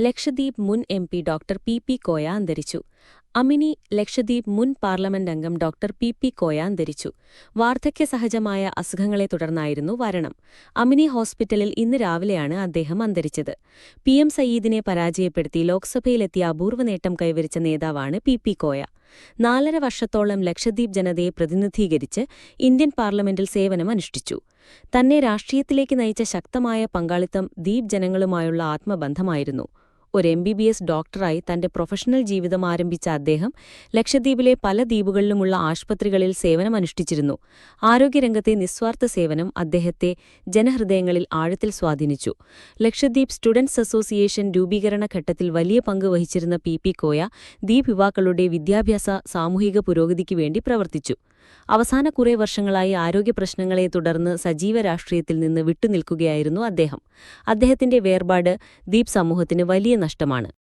ലക്ഷദ്വീപ് മുൻ M P doctor P P Koya അന്തരിച്ചു. അമിനി ലക്ഷദ്വീപ് മുൻ പാർലമെന്റ് അംഗം ഡോക്ടർ പി പി കോയ അന്തരിച്ചു. വാർദ്ധക്യസഹജമായ അസുഖങ്ങളെ തുടർന്നായിരുന്നു വരണം. അമിനി ഹോസ്പിറ്റലിൽ ഇന്ന് രാവിലെയാണ് അദ്ദേഹം അന്തരിച്ചത്. പി എം സയീദിനെ പരാജയപ്പെടുത്തി ലോക്സഭയിലെത്തിയ അപൂർവ നേട്ടം കൈവരിച്ച നേതാവാണ് പി പി കോയ. നാലര വർഷത്തോളം ലക്ഷദ്വീപ് ജനതയെ പ്രതിനിധീകരിച്ച് ഇന്ത്യൻ പാർലമെന്റിൽ സേവനമനുഷ്ഠിച്ചു തന്നെ രാഷ്ട്രീയത്തിലേക്ക് നയിച്ച ശക്തമായ പങ്കാളിത്തം ദ്വീപ് ജനങ്ങളുമായുള്ള ആത്മബന്ധമായിരുന്നു. ഒരു എം ബി ബി എസ് ഡോക്ടറായി തന്റെ പ്രൊഫഷണൽ ജീവിതം ആരംഭിച്ച അദ്ദേഹം ലക്ഷദ്വീപിലെ പല ദ്വീപുകളിലുമുള്ള ആശുപത്രികളിൽ സേവനമനുഷ്ഠിച്ചിരുന്നു. ആരോഗ്യരംഗത്തെ നിസ്വാർത്ഥ സേവനം അദ്ദേഹത്തെ ജനഹൃദയങ്ങളിൽ ആഴത്തിൽ സ്വാധീനിച്ചു. ലക്ഷദ്വീപ് സ്റ്റുഡൻസ് അസോസിയേഷൻ രൂപീകരണ ഘട്ടത്തിൽ വലിയ പങ്ക് വഹിച്ചിരുന്ന പി പി കോയ ദ്വീപ് യുവാക്കളുടെ വിദ്യാഭ്യാസ സാമൂഹിക പുരോഗതിക്ക് വേണ്ടി പ്രവർത്തിച്ചു. അവസാന കുറേ വർഷങ്ങളായി ആരോഗ്യ പ്രശ്നങ്ങളെ തുടർന്ന് സജീവ രാഷ്ട്രീയത്തിൽ നിന്ന് വിട്ടുനിൽക്കുകയായിരുന്നു അദ്ദേഹം. അദ്ദേഹത്തിന്റെ വേർപാട് ദ്വീപ് സമൂഹത്തിന് വലിയ നഷ്ടമാണ്.